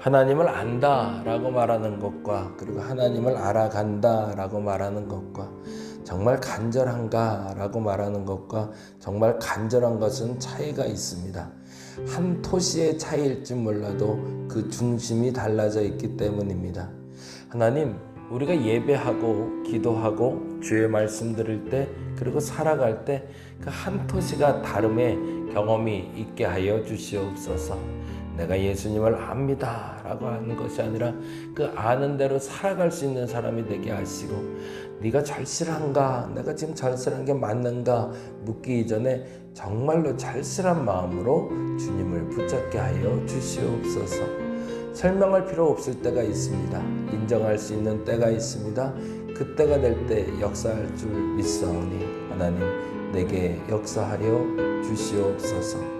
하나님을 안다라고 말하는 것과 그리고 하나님을 알아간다라고 말하는 것과 정말 간절한가라고 말하는 것과 정말 간절한 것은 차이가 있습니다. 한 토시의 차이일지 몰라도 그 중심이 달라져 있기 때문입니다. 하나님, 우리가 예배하고 기도하고 주의 말씀 들을 때 그리고 살아갈 때 그 한 토시가 다름의 경험이 있게 하여 주시옵소서. 내가 예수님을 압니다. 라고 하는 것이 아니라 그 아는 대로 살아갈 수 있는 사람이 되게 하시고 네가 절실한가? 내가 지금 절실한 게 맞는가? 묻기 이전에 정말로 절실한 마음으로 주님을 붙잡게 하여 주시옵소서. 설명할 필요 없을 때가 있습니다. 인정할 수 있는 때가 있습니다. 그때가 될 때 역사할 줄 믿사오니 하나님 내게 역사하여 주시옵소서.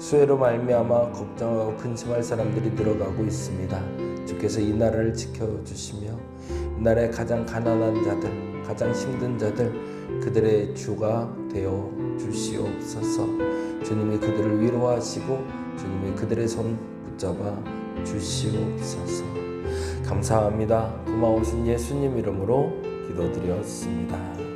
수혜로 말미암아 걱정하고 근심할 사람들이 늘어가고 있습니다. 주께서 이 나라를 지켜 주시며 이 나라의 가장 가난한 자들, 가장 힘든 자들 그들의 주가 되어 주시옵소서. 주님이 그들을 위로하시고 주님이 그들의 손 붙잡아 주시옵소서. 감사합니다. 고마우신 예수님 이름으로 기도드렸습니다.